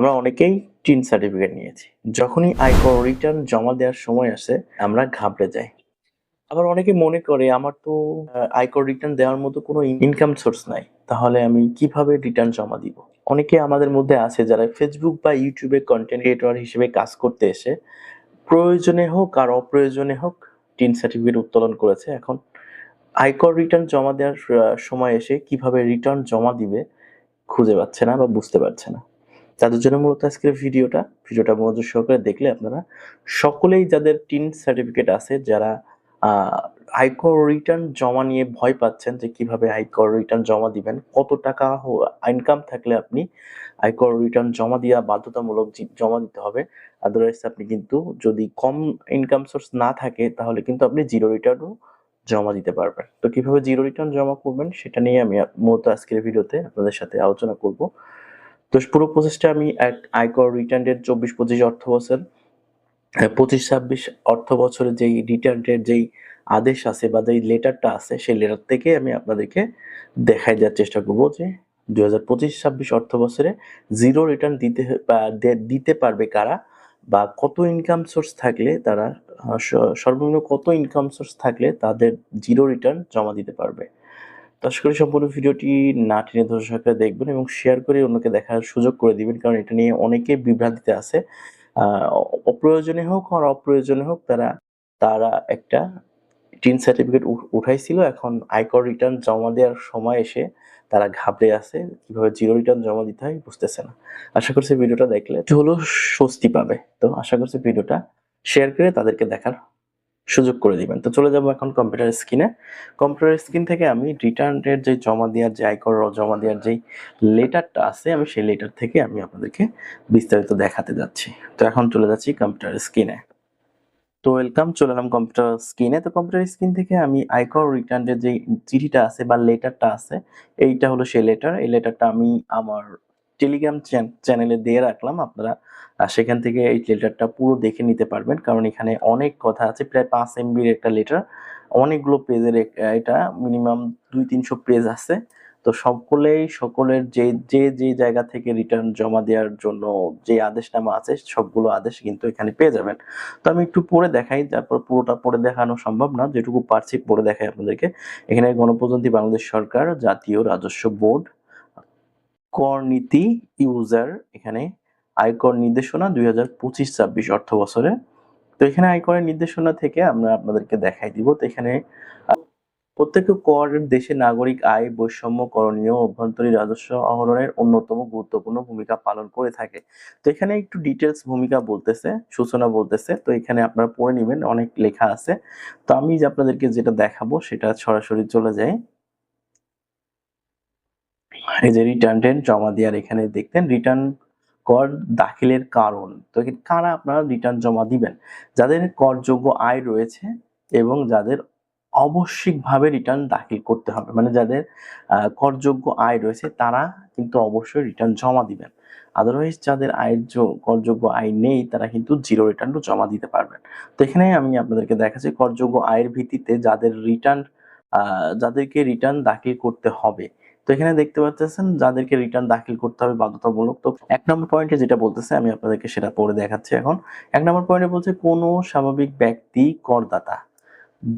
আমরা অনেকেই tin certificate নিয়েছি। যখনই আয়কর রিটার্ন জমা দেওয়ার সময় আসে, আমরা ঘাবড়ে যাই। আবার অনেকে মনে করে, আমার তো আয়কর রিটার্ন দেওয়ার মতো কোনো ইনকাম সোর্স নাই। তাহলে আমি কীভাবে রিটার্ন জমা দিব? অনেকে আমাদের মধ্যে আছে যারা ফেসবুক বা ইউটিউবে কন্টেন্ট ক্রিয়েটর হিসেবে কাজ করতে এসে, প্রয়োজনে হোক আর অপ্রয়োজনে হোক, টিন সার্টিফিকেট উত্তোলন করেছে। এখন আয়কর রিটার্ন জমা দেওয়ার সময় এসে কীভাবে রিটার্ন জমা দিবে খুঁজে পাচ্ছে না বা বুঝতে পারছে না। তাদের জন্য মূলত আজকের ভিডিওটা ভিডিওটা মনোযোগ সহকারে দেখলে আপনারা সকলেই যাদের টিন সার্টিফিকেট আছে, যারা আয়কর রিটার্ন জমা নিয়ে ভয় পাচ্ছেন যে কীভাবে আয়কর রিটার্ন জমা দিবেন, কত টাকা ইনকাম থাকলে আপনি আয়কর রিটার্ন জমা দেওয়া বাধ্যতামূলক জমা দিতে হবে। আদারওয়াইজ আপনি কিন্তু যদি কম ইনকাম সোর্স না থাকে, তাহলে কিন্তু আপনি জিরো রিটার্নও জমা দিতে পারবেন। তো কীভাবে জিরো রিটার্ন জমা করবেন, সেটা নিয়ে আমি মূলত আজকের ভিডিওতে আপনাদের সাথে আলোচনা করব। তো পুরো প্রসেসটা আমি এক আয়কর রিটার্নের চব্বিশ পঁচিশ অর্থ বছর। পঁচিশ ছাব্বিশ অর্থ বছরের যেই রিটার্নের যেই আদেশ আছে বা যেই লেটারটা আছে, সেই লেটার থেকে আমি আপনাদেরকে দেখাই দেওয়ার চেষ্টা করব যে দু হাজার পঁচিশ ছাব্বিশ অর্থ বছরে জিরো রিটার্ন দিতে দিতে পারবে কারা বা কত ইনকাম সোর্স থাকলে তারা সর্বনিম্ন কত ইনকাম সোর্স থাকলে তাদের জিরো রিটার্ন জমা দিতে পারবে। আশা করি সম্পূর্ণ ভিডিওটি না টেনে ধরে সহকারে দেখবেন এবং শেয়ার করে অন্যকে দেখার সুযোগ করে দিবেন, কারণ এটা নিয়ে অনেকে বিভ্রান্তিতে আছে। অপ্রয়োজনে হোক আর অপ্রয়োজনে হোক তারা তারা একটা টিন সার্টিফিকেট উঠাইছিল। এখন আয়কর রিটার্ন জমা দেওয়ার সময় এসে তারা ঘাবড়ে আছে। কীভাবে জিরো রিটার্ন জমা দিতে হয় বুঝতেছে না। আশা করছি ভিডিওটা দেখলে হলেও স্বস্তি পাবে। তো আশা করছি ভিডিওটা শেয়ার করে তাদেরকে দেখার সুযোগ করে দিবেন। তো চলে যাব এখন কম্পিউটার স্ক্রিনে কম্পিউটার স্ক্রিন থেকে আমি রিটার্নের যে জমা দেওয়ার, যে আয়কর জমা দেওয়ার যেই লেটারটা আছে, আমি সেই লেটার থেকে আমি আপনাদেরকে বিস্তারিত দেখাতে যাচ্ছি। তো এখন চলে যাচ্ছি কম্পিউটার স্ক্রিনে তো ওয়েলকাম চলে এলাম কম্পিউটার স্ক্রিনে তো কম্পিউটার স্ক্রিন থেকে আমি আয়কর রিটার্নের যে চিঠিটা আছে বা লেটারটা আছে, এইটা হলো সেই লেটার এই লেটারটা আমি আমার টেলিগ্রাম চ্যানেলে দিয়ে রাখলাম। আপনারা সেখান থেকে এই লেটারটা পুরো দেখে নিতে পারবেন। কারণ এখানে অনেক কথা আছে, প্রায় পাঁচ এমবির একটা লেটার। অনেকগুলো পেজের এটা মিনিমাম দুই তিনশো পেজ আছে। তো সকলেই, সকলের যে যে যে জায়গা থেকে রিটার্ন জমা দেওয়ার জন্য যে আদেশনামা আছে, সবগুলো আদেশ কিন্তু এখানে পেয়ে যাবেন। তো আমি একটু পড়ে দেখাই, তারপর পুরোটা পড়ে দেখানো সম্ভব না। যেটুকু পারছি পড়ে দেখাই আপনাদেরকে। এখানে গণপ্রজাতন্ত্রী বাংলাদেশ সরকার জাতীয় রাজস্ব বোর্ড কর নীতি ইউজার এখানে আয়কর নির্দেশনা দুই হাজার পঁচিশ ছাব্বিশ অর্থ বছরে। তো এখানে আয়করের নির্দেশনা থেকে আমরা আপনাদেরকে দেখাই দিব। তো এখানে প্রত্যেক কর দেশে নাগরিক আয়, বৈষম্য, করণীয় অভ্যন্তরীণ রাজস্ব আহরণের অন্যতম গুরুত্বপূর্ণ ভূমিকা পালন করে থাকে। তো এখানে একটু ডিটেলস ভূমিকা বলতেছে, সূচনা বলতেছে। তো এখানে আপনারা পড়ে নেবেন, অনেক লেখা আছে। তো আমি যে আপনাদেরকে যেটা দেখাবো, সেটা সরাসরি চলে যায় এই যে রিটার্ন জমা দেওয়ার এখানে দেখতেন রিটার্ন কর দাখিলের কারণ। তো কারা আপনারা রিটার্ন জমা দিবেন? যাদের করযোগ্য আয় রয়েছে এবং যাদের আবশ্যিকভাবে রিটার্ন দাখিল করতে হবে মানে যাদের করযোগ্য আয় রয়েছে তারা কিন্তু অবশ্যই রিটার্ন জমা দিবেন। আদারওয়াইজ যাদের আয়ের করযোগ্য আয় নেই তারা কিন্তু জিরো রিটার্নও জমা দিতে পারবেন। তো এখানে আমি আপনাদেরকে দেখাচ্ছি করযোগ্য আয়ের ভিত্তিতে যাদের রিটার্ন যাদেরকে রিটার্ন দাখিল করতে হবে এখানে দেখতে পাচ্ছেন যাদেরকে রিটার্ন দাখিল করতে হবে বাধ্যতামূলক। তো এক নম্বর পয়েন্টে যেটা বলতেছে, আমি আপনাদেরকে সেটা পড়ে দেখাচ্ছি এখন। এক নম্বর পয়েন্টে বলছে, কোনো স্বাভাবিক ব্যক্তি করদাতা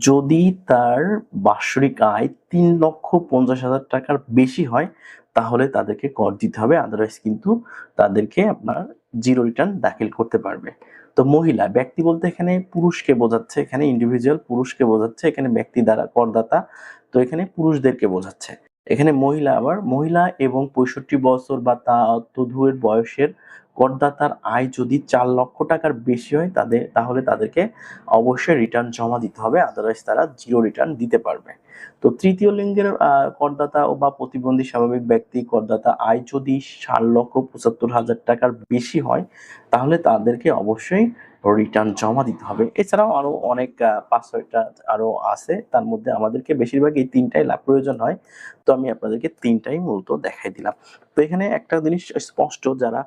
যদি তার বাৎসরিক আয় তিন লক্ষ পঞ্চাশ হাজার টাকার বেশি হয়, তাহলে তাদেরকে কর দিতে হবে আদারওয়াইজ কিন্তু তাদেরকে আপনার জিরো রিটার্ন দাখিল করতে পারবে। তো মহিলা, ব্যক্তি বলতে এখানে পুরুষকে বোঝাচ্ছে, এখানে ইন্ডিভিজুয়াল পুরুষকে বোঝাচ্ছে, এখানে ব্যক্তি দ্বারা করদাতা, তো এখানে পুরুষদেরকে বোঝাচ্ছে। এখানে মহিলা আবার, মহিলা এবং পঁয়ষট্টি বছর বা তা তদুয়ের বয়সের করদাতার আয় যদি চার লক্ষ টাকার বেশি হয়, তাদের, তাহলে তাদেরকে অবশ্যই রিটার্ন জমা দিতে হবে আদারওয়াইজ তারা জিরো রিটার্ন দিতে পারবে। তো তৃতীয় লিঙ্গের করদাতা ও বা প্রতিবন্ধী স্বাভাবিক ব্যক্তি করদাতা আয় যদি চার লক্ষ পঁচাত্তর হাজার টাকার বেশি হয়, তাহলে তাদেরকে অবশ্যই রিটার্ন জমা দিতে হবে। এছাড়াও আরও অনেক আহ, পাঁচ ছয়টা আরও আছে। তার মধ্যে আমাদেরকে বেশিরভাগ এই তিনটাই লাভ প্রয়োজন হয়। তো আমি আপনাদেরকে তিনটাই মূলত দেখাই দিলাম। তো এখানে একটা জিনিস স্পষ্ট যারা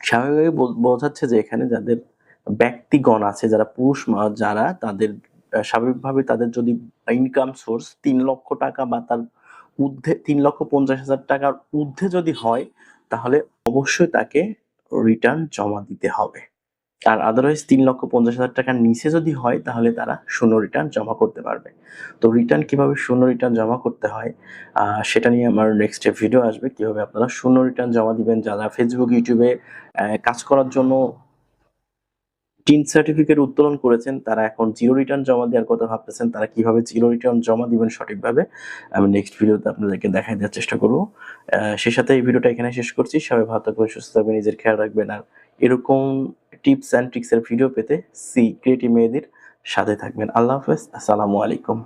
স্বাভাবিকভাবে বোঝাচ্ছে যে এখানে যাদের ব্যক্তিগণ আছে যারা পুরুষ যারা তাদের স্বাভাবিকভাবে তাদের যদি ইনকাম সোর্স তিন লক্ষ টাকা বা তার ঊর্ধ্বে তিন লক্ষ পঞ্চাশ হাজার টাকার ঊর্ধ্বে যদি হয় তাহলে অবশ্যই তাকে রিটার্ন জমা দিতে হবে। আর আদারওয়াইজ তিন লক্ষ পঞ্চাশ হাজার টাকার নিচে যদি হয়, তাহলে তারা শূন্য রিটার্ন জমা করতে পারবে। তো রিটার্ন কীভাবে শূন্য রিটার্ন জমা করতে হয় সেটা নিয়ে আমার নেক্সট ভিডিও আসবে, কীভাবে আপনারা শূন্য রিটার্ন জমা দিবেন, যারা ফেসবুক ইউটিউবে কাজ করার জন্য টিন সার্টিফিকেট উত্তোলন করেছেন, তারা এখন জিরো রিটার্ন জমা দেওয়ার কথা ভাবতেছেন, তারা কীভাবে জিরো রিটার্ন জমা দিবেন সঠিকভাবে, আমি নেক্সট ভিডিওতে আপনাদেরকে দেখাই দেওয়ার চেষ্টা করব। সেই সাথে এই ভিডিওটা এখানে শেষ করছি। সবাই ভালো থাকবেন, সুস্থ থাকবেন, নিজের খেয়াল রাখবেন, আর এরকম টিপস অ্যান্ড ট্রিক্সের ভিডিও পেতে সি ক্রিয়েটিভ মেয়েদের সাথে থাকবেন। আল্লাহ হাফেজ আসসালামু আলাইকুম।